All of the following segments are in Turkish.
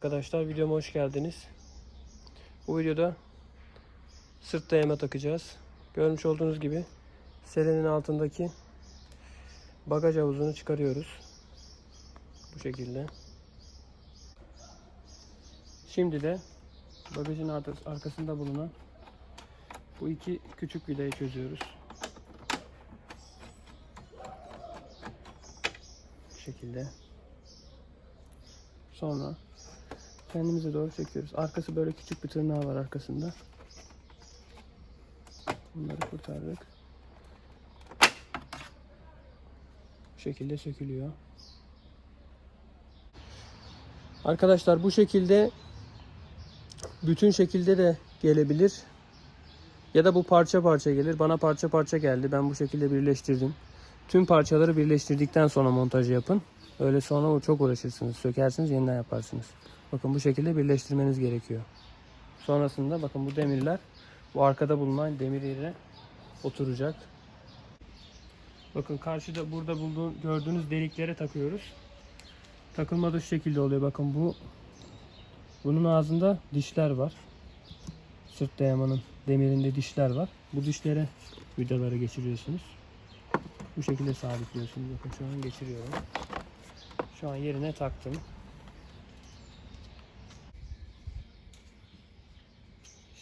Arkadaşlar videoma hoş geldiniz. Bu videoda sırt dayama takacağız. Görmüş olduğunuz gibi selenin altındaki bagaj havuzunu çıkarıyoruz. Bu şekilde. Şimdi de bagajın ar- arkasında bulunan bu iki küçük vidayı çözüyoruz. Bu şekilde. Sonra kendimize doğru çekiyoruz. Arkası böyle küçük bir tırnağı var arkasında. Bunları kurtardık. Bu şekilde sökülüyor. Arkadaşlar bu şekilde bütün şekilde de gelebilir. Ya da bu parça parça gelir. Bana parça parça geldi. Ben bu şekilde birleştirdim. Tüm parçaları birleştirdikten sonra montajı yapın. Öyle sonra çok uğraşırsınız. Sökersiniz yeniden yaparsınız. Bakın bu şekilde birleştirmeniz gerekiyor. Sonrasında bakın bu demirler bu arkada bulunan demir yere oturacak. Bakın karşıda burada bulduğun, gördüğünüz deliklere takıyoruz. Takılma da şu şekilde oluyor. Bakın bu bunun ağzında dişler var. Sırt dayamanın demirinde dişler var. Bu dişlere vidaları geçiriyorsunuz. Bu şekilde sabitliyorsunuz. Bakın şu an geçiriyorum. Şu an yerine taktım.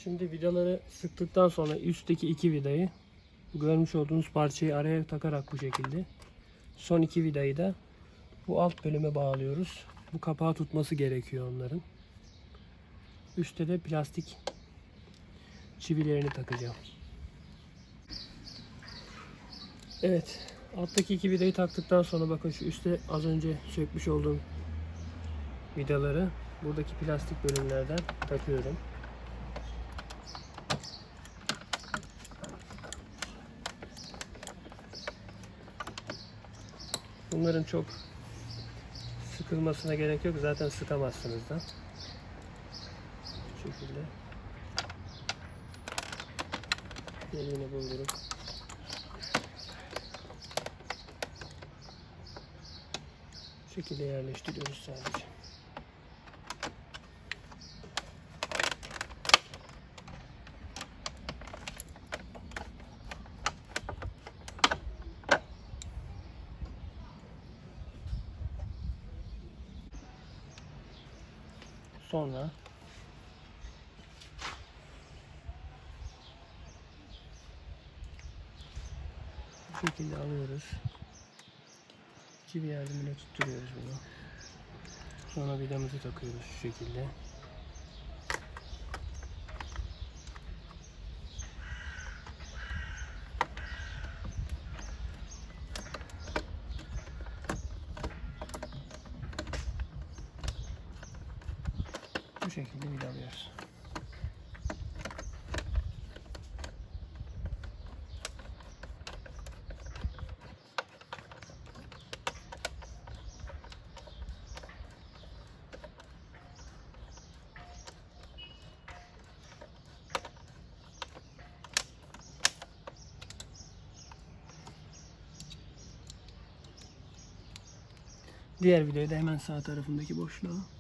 Şimdi vidaları sıktıktan sonra üstteki iki vidayı görmüş olduğunuz parçayı araya takarak bu şekilde son iki vidayı da bu alt bölüme bağlıyoruz. Bu kapağı tutması gerekiyor onların. Üstte de plastik çivilerini takacağım. Evet. Alttaki iki vidayı taktıktan sonra bakın şu üstte az önce sökmüş olduğum vidaları buradaki plastik bölümlerden takıyorum. Bunların çok sıkılmasına gerek yok. Zaten sıkamazsınız da. Bu şekilde. Deliğini buldurup bu şekilde yerleştiriyoruz sadece. Sonra bu şekilde alıyoruz. Çivi yardımıyla tutturuyoruz bunu. Sonra vidamızı takıyoruz şu şekilde. Bu şekilde vidalıyoruz. Diğer videoyu da hemen sağ tarafındaki boşluğa.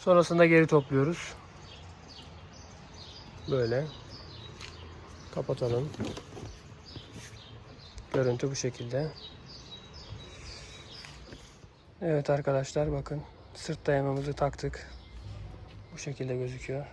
Sonrasında geri topluyoruz. Böyle. Kapatalım. Görüntü bu şekilde. Evet arkadaşlar bakın sırt dayamamızı taktık. Bu şekilde gözüküyor.